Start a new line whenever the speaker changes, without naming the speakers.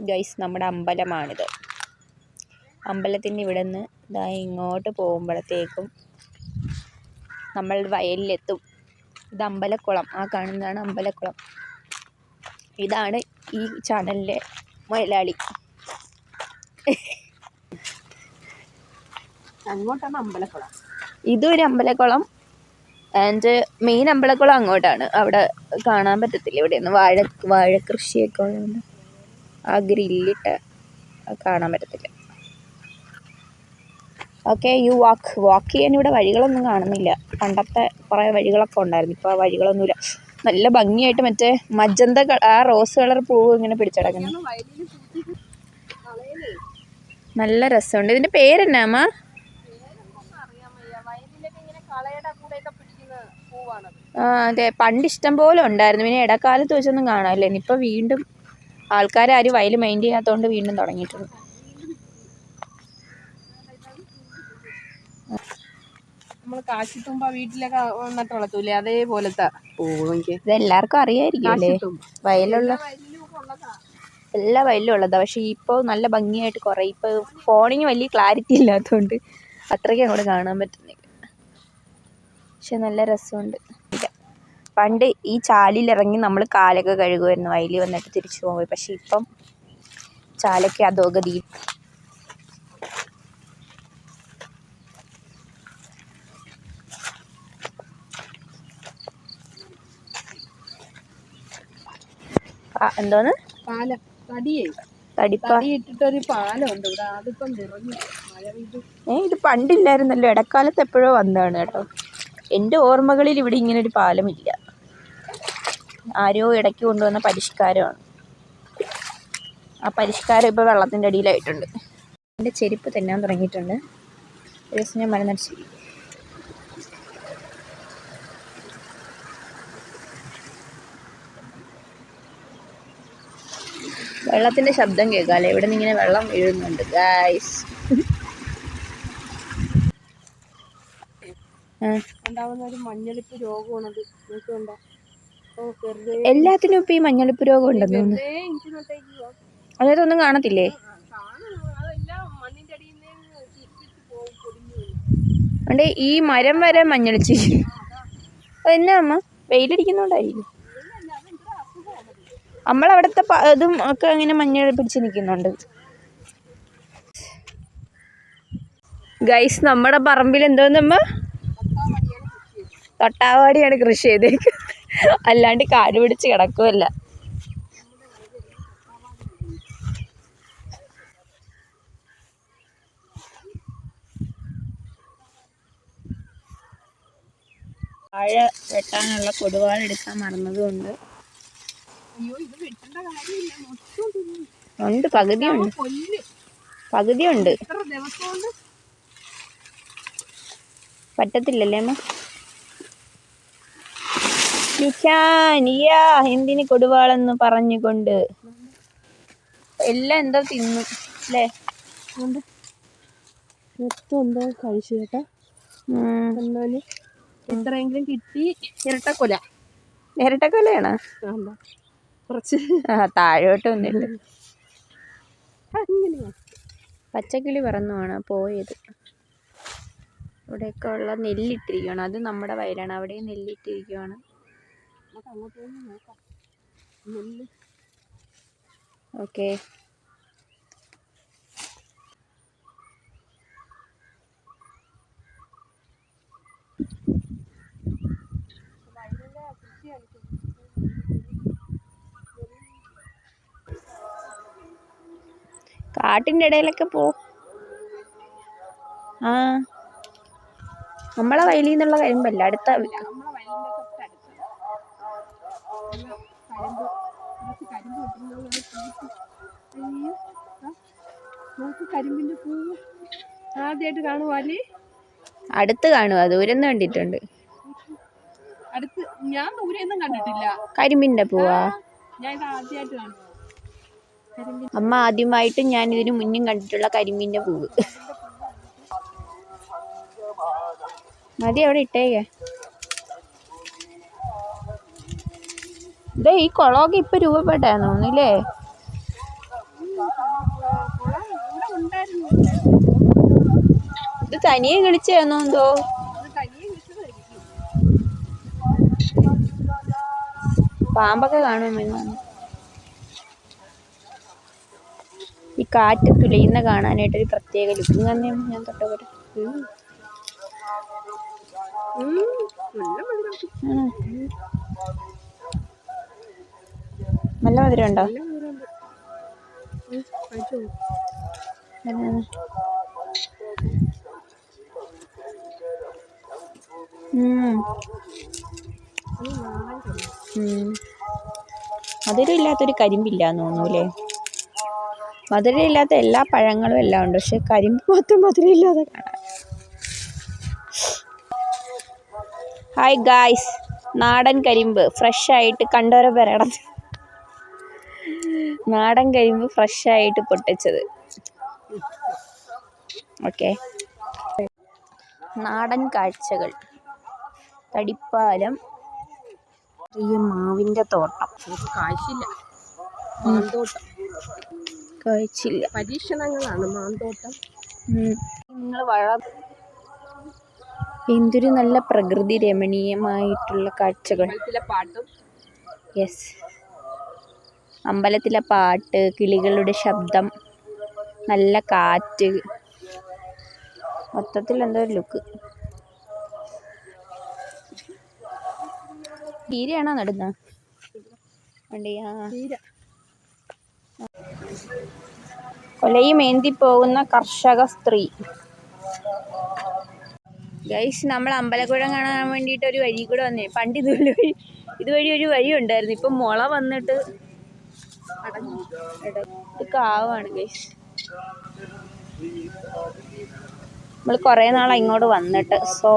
Guys നമ്മുടെ അമ്പലമാണിത്. അമ്പലത്തിന്റെ ഇവിടെ നിന്ന് ഇതാ ഇങ്ങോട്ട് പോകുമ്പോഴത്തേക്കും നമ്മൾ വയലിലെത്തും. ഇത് അമ്പലക്കുളം. ആ കാണുന്നതാണ് അമ്പലക്കുളം. ഇതാണ് ഈ ചാനലിലെ മുതലാളി
അങ്ങോട്ടാണ് അമ്പലക്കുളം.
ഇതൊരു അമ്പലക്കുളം. ആൻഡ് മെയിൻ അമ്പലക്കുളം അങ്ങോട്ടാണ്. അവിടെ കാണാൻ പറ്റത്തില്ല. ഇവിടെയൊന്നും വാഴ വാഴ കൃഷിയൊക്കെ ഉള്ളതുകൊണ്ട്. ആ ഗ്രില്ലിട്ട് കാണാൻ പറ്റത്തില്ല. ഓക്കെ യു വാക്ക് വാക്ക് ചെയ്യാൻ ഇവിടെ വഴികളൊന്നും കാണുന്നില്ല. പണ്ടത്തെ കുറേ വഴികളൊക്കെ ഉണ്ടായിരുന്നു. ഇപ്പോൾ ആ വഴികളൊന്നുമില്ല. നല്ല ഭംഗിയായിട്ട് മറ്റേ മജന്ത ആ റോസ് കളർ പൂവ് ഇങ്ങനെ പിടിച്ചടക്കുന്നു നല്ല രസമുണ്ട്. ഇതിന്റെ പേരെന്നാ അമ്മ? ആ അതെ. പണ്ട് ഇഷ്ടം പോലെ ഉണ്ടായിരുന്നു. പിന്നെ ഇടക്കാലത്ത് വെച്ചൊന്നും കാണാമല്ലേ ഇനിയിപ്പോൾ വീണ്ടും ആൾക്കാരും വയൽ മൈൻഡ് ചെയ്യാത്തതുകൊണ്ട് വീണ്ടും തുടങ്ങിയിട്ടുണ്ട്.
നമ്മൾ കാശിത്തുമ്പ വീട്ടിലൊക്കെ നട്ട് വളർത്തൂലേ? അതേപോലത്തെ പൂവ് എനിക്ക്
ഇത് എല്ലാവർക്കും അറിയായിരിക്കും അല്ലേ? വയലുള്ള എല്ലാ വയലിലും ഉള്ളതാണ് പക്ഷേ ഇപ്പോൾ നല്ല ഭംഗിയായിട്ട് കുറേ ഇപ്പൊ ഫോണിന് വലിയ ക്ലാരിറ്റി ഇല്ലാത്തതുകൊണ്ട് അത്രയ്ക്ക് അങ്ങോട്ട് കാണാൻ പറ്റുന്നില്ല. പക്ഷെ നല്ല രസമുണ്ട്. പണ്ട് ഈ ചാലിലിറങ്ങി നമ്മൾ കാലൊക്കെ കഴുകുമായിരുന്നു. അതിൽ വന്നിട്ട് തിരിച്ചു പോകുമ്പോൾ പക്ഷേ ഇപ്പം ചാലൊക്കെ അധോഗതി. എന്തോന്ന്?
പാലം തടിയേ.
ഏ ഇത് പണ്ടില്ലായിരുന്നല്ലോ. ഇടക്കാലത്ത് എപ്പോഴോ വന്നതാണ് കേട്ടോ. എന്റെ ഓർമ്മകളിൽ ഇവിടെ ഇങ്ങനെ ഒരു പാലമില്ല. ആരോ ഇടയ്ക്ക് കൊണ്ടുവന്ന പരിഷ്കാരമാണ്. ആ പരിഷ്കാരം ഇപ്പോൾ വെള്ളത്തിന്റെ അടിയിലായിട്ടുണ്ട്. എന്റെ ചെരുപ്പ് തെന്നാൻ തുടങ്ങിയിട്ടുണ്ട്. ഒരു ദിവസം ഞാൻ മരുന്നടിച്ചു വെള്ളത്തിന്റെ ശബ്ദം കേൾക്കാമല്ലേ ഇവിടെ നിന്ന് ഇങ്ങനെ വെള്ളം വീഴുന്നുണ്ട് ഗായ്സ്
ഉണ്ടാവുന്ന ഒരു മഞ്ഞളിപ്പ് രോഗമാണത്. നോക്കുന്നുണ്ടോ
എല്ലാത്തിനും ഇപ്പം ഈ മഞ്ഞളിപ്പ് രോഗം ഉണ്ടെന്ന് തോന്നുന്നു. അതായത് ഒന്നും കാണത്തില്ലേ?
അതെ
അതുകൊണ്ട് ഈ മരം വരെ മഞ്ഞളിച്ച്. അതെന്നാ അമ്മ? വെയിലടിക്കുന്നോണ്ടായിരിക്കും. നമ്മളവിടുത്തെ ഇതും ഒക്കെ അങ്ങനെ മഞ്ഞൾ പിടിച്ച് നിൽക്കുന്നുണ്ട്. ഗൈസ് നമ്മുടെ പറമ്പിൽ എന്തോന്നമ്മ തൊട്ടാവാടിയാണ് കൃഷി ചെയ്തേക്ക് അല്ലാണ്ട് കാട് പിടിച്ച് കിടക്കുമല്ല വാഴ വെട്ടാനുള്ള കൊടുവാൾ എടുക്കാൻ മറന്നതുകൊണ്ട്. ഉണ്ട് പകുതിയുണ്ട്. പകുതിയുണ്ട്.
പറ്റത്തില്ലല്ലേ ദിവസം
പറ്റത്തില്ലല്ലേ അമ്മ നിക്കാനിയാ എന്തിന് കൊടുവാളെന്ന് പറഞ്ഞുകൊണ്ട്. എല്ലാം എന്താ തിന്നു അല്ലേ
മൊത്തം എന്തോ കഴിച്ചു കേട്ടാ എന്നാൽ എത്രയെങ്കിലും കിട്ടി ഇരട്ടക്കൊല.
ഇരട്ടക്കൊലയാണ്?
കുറച്ച്
ആ താഴോട്ട് വന്നിട്ട് പച്ചക്കിളി പറന്നുമാണ് പോയത്. ഇവിടെയൊക്കെ ഉള്ള നെല്ലിട്ടിരിക്കുകയാണ് അത് നമ്മുടെ വയലാണ്. അവിടെയും നെല്ലിട്ടിരിക്കുകയാണ്
നമുക്ക് അങ്ങോട്ട്
ഓക്കെ കാട്ടിന്റെ ഇടയിലൊക്കെ പോ. ആ. നമ്മളെ വയലിൽ നിന്നുള്ള കരിമ്പല്ല? അടുത്ത
നമ്മളെ വയലിന്റെ തൊട്ടടുത്ത് കരിമ്പ് കുറച്ച് കരിമ്പ് കിട്ടുന്നത് അയ്യോ ആ, നോക്ക് കരിമ്പിന്റെ പൂവ് ആദ്യമായിട്ട് കാണുവാല്ലേ
അടുത്ത് കാണുക ദൂരം നിന്ന് കണ്ടിട്ടുണ്ട്.
അടുത്ത് ഞാൻ ദൂരെയൊന്നും കണ്ടിട്ടില്ല.
കരിമ്പിന്റെ പൂവാ.
ഞാൻ ഇത് ആദ്യമായിട്ട് കാണുക
അമ്മ ആദ്യമായിട്ട് ഞാൻ ഇതിനു മുന്നും കണ്ടിട്ടുള്ള കരിമ്പിന്റെ പൂവ്. മതി അവിടെ ഇട്ടേക്കേ. ഇതേ ഈ കുളമൊക്കെ ഇപ്പൊ രൂപപ്പെട്ടാന്ന് തോന്നുന്നില്ലേ? ഇത് തനിയെ കളിച്ചാന്നോ എന്തോ? പാമ്പൊക്കെ കാണുമെന്നാണ് ഈ കാറ്റ് തുലയുന്ന കാണാനായിട്ട് ഒരു പ്രത്യേക ലുക്കും തന്നെ ഞാൻ.
ഉം. നല്ല മധുരം
ഉണ്ടോ മധുരം ഇല്ലാത്തൊരു കരിമ്പില്ലാന്ന് തോന്നൂലേ? മധുരം ഇല്ലാത്ത എല്ലാ പഴങ്ങളും എല്ലാം ഉണ്ട്. പക്ഷെ കരിമ്പ് മാത്രം മധുരം ഇല്ലാതെ കാണാം. ഹായ് ഗായ്സ് നാടൻ കരിമ്പ്. ഫ്രഷ് ആയിട്ട് കണ്ടോരെ പറയണം നാടൻ കരിമ്പ് ഫ്രഷ് ആയിട്ട് പൊട്ടിച്ചത്. ഓക്കെ നാടൻ കാഴ്ചകൾ. തടിപ്പാലം. ചെറിയ മാവിന്റെ തോട്ടം.
കാഴ്ചയില്ല. മാന്തോട്ടം.
കാഴ്ചയില്ല.
പരീക്ഷണങ്ങളാണ് മാന്തോട്ടം.
നിങ്ങൾ വള എന്തൊരു നല്ല പ്രകൃതി രമണീയമായിട്ടുള്ള കാഴ്ചകൾ.
പാട്ടും.
യെസ് അമ്പലത്തിലെ പാട്ട് കിളികളുടെ ശബ്ദം നല്ല കാറ്റ്. മൊത്തത്തിൽ എന്തോ ഒരു ലുക്ക്. തീരെയാണോ നടുന്നത് വണ്ടിയാ.
തീര
കൊലയും ഏന്തി പോകുന്ന കർഷക സ്ത്രീ. ഗൈസ് നമ്മൾ അമ്പലക്കുഴം കാണാൻ വേണ്ടിയിട്ട് ഒരു വഴി കൂടെ വന്നേ. പണ്ട് ഇതുവഴി വഴി ഇതുവഴി ഒരു വഴി ഉണ്ടായിരുന്നു. ഇപ്പം മുള വന്നിട്ട് എട- ഇത് കാവാണ് ഗൈസ് നമ്മൾ കുറേ നാളായി ഇങ്ങോട്ട് വന്നിട്ട് സോ